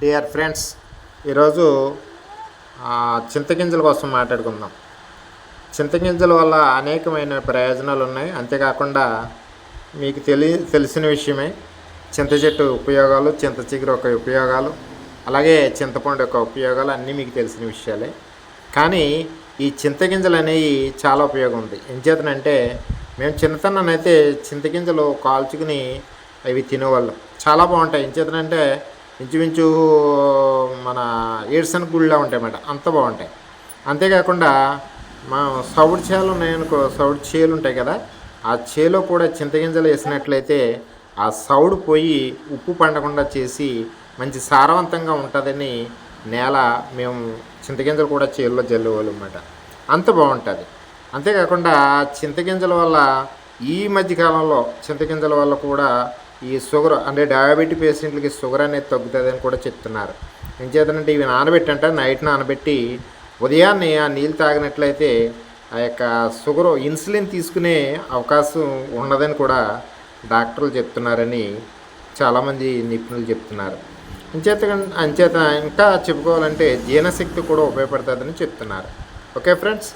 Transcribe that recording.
Dear friends ఈరోజు చింతగింజల కోసం మాట్లాడుకుందాం. చింతగింజల వల్ల అనేకమైన ప్రయోజనాలు ఉన్నాయి. అంతేకాకుండా మీకు తెలి తెలిసిన విషయమే చింత చెట్టు ఉపయోగాలు చింత చిగురు యొక్క ఉపయోగాలు అలాగే చింతపండు యొక్క ఉపయోగాలు అన్నీ మీకు తెలిసిన విషయాలే. కానీ ఈ చింతగింజలు అనేవి చాలా ఉపయోగం ఉంది. ఎంచేతనంటే మేము చిన్నతనానైతే చింతగింజలు కాల్చుకుని అవి తినేవాళ్ళం. చాలా బాగుంటాయి. ఎంచేతనంటే ఇంచుమించు మన ఏడ్సన్ గుళ్ళ ఉంటాయి అన్నమాట అంత బాగుంటాయి. అంతేకాకుండా మా సౌడు చేలు ఉన్నాయనుకో సౌడు చేలు ఉంటాయి కదా ఆ చేలో కూడా చింతగింజలు వేసినట్లయితే ఆ సౌడు పోయి ఉప్పు పండకుండా చేసి మంచి సారవంతంగా ఉంటుందని నేల మేము చింతగింజలు కూడా చేల్లో జల్లేవాళ్ళు అన్నమాట అంత బాగుంటుంది. అంతేకాకుండా చింతగింజల వల్ల ఈ మధ్య కాలంలో చింతగింజల వల్ల కూడా ఈ షుగర్ అంటే డయాబెటిక్ పేషెంట్లకి షుగర్ అనేది తగ్గుతుందని కూడా చెప్తున్నారు. ఏం చేతనంటే ఇవి నానబెట్టంట నైట్ నానబెట్టి ఉదయాన్నే ఆ నీళ్ళు తాగినట్లయితే ఆ యొక్క షుగర్ ఇన్సులిన్ తీసుకునే అవకాశం ఉండదని కూడా డాక్టర్లు చెప్తున్నారని చాలామంది నిపుణులు చెప్తున్నారు. అంచేత అంచేత ఇంకా చెప్పుకోవాలంటే జీర్ణశక్తి కూడా ఉపయోగపడుతుందని చెప్తున్నారు. Okay friends?